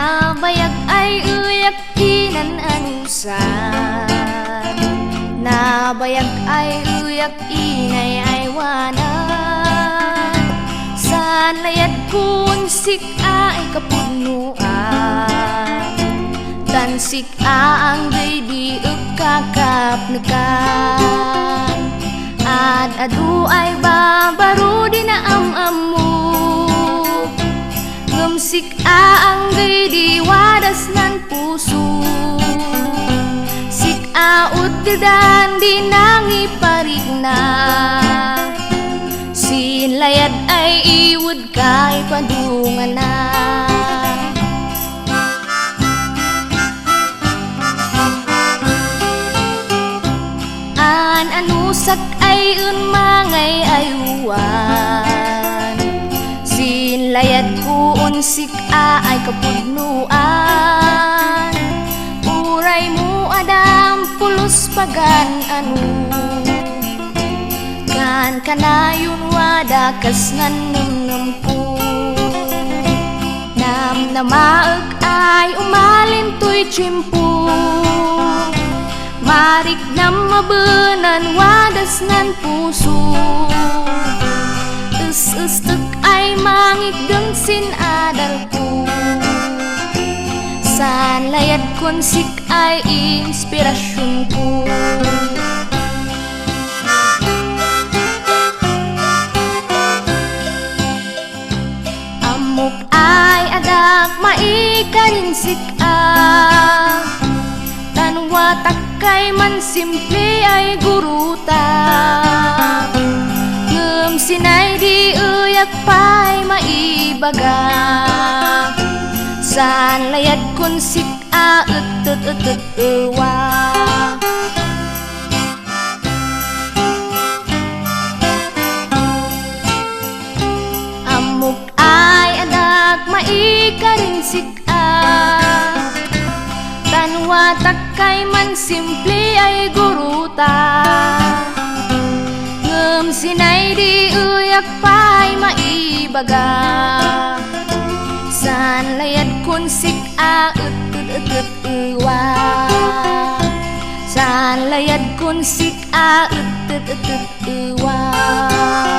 nabayag ay uyak inan anusan Nabayag ay uyak inay ay wanan. San layat kun sika ay kapunuan? Tan sika ang day di kakapnukan At adu ay babaro Ngemsik ang gay di wadas nan puso. Sik out dan di nangi parigna Sinlayad ay iwud kay padungan na. An anusak ay unmangay ayuan unsik ay kapudnuan Uray mo adam pulos pagan anu Kan kanayon wadakas ngan nunum ko Nam namaag ay umalin to'y tsimpo Marik na mabenan wadas nan puso. Is-istek ay mangit sin adal ko. San layad konsik ay inspirasyon ko? Amok ay adak maikarinsik ah Tanwa takay man simple ay guruta. Ngem sinay di uyak pay maibaga San layad kunsik a utut utut ewa Amok ay adak maikarinsik ah Tanwa takay man simple ay guruta. Ngem sinay di uyak pay maibaga ละเอียดคุณสิกอาอึดอึดอึดอึดอืว่าสารละเอียดคุณสิกอาอึดอึดอึดอึดอือว่า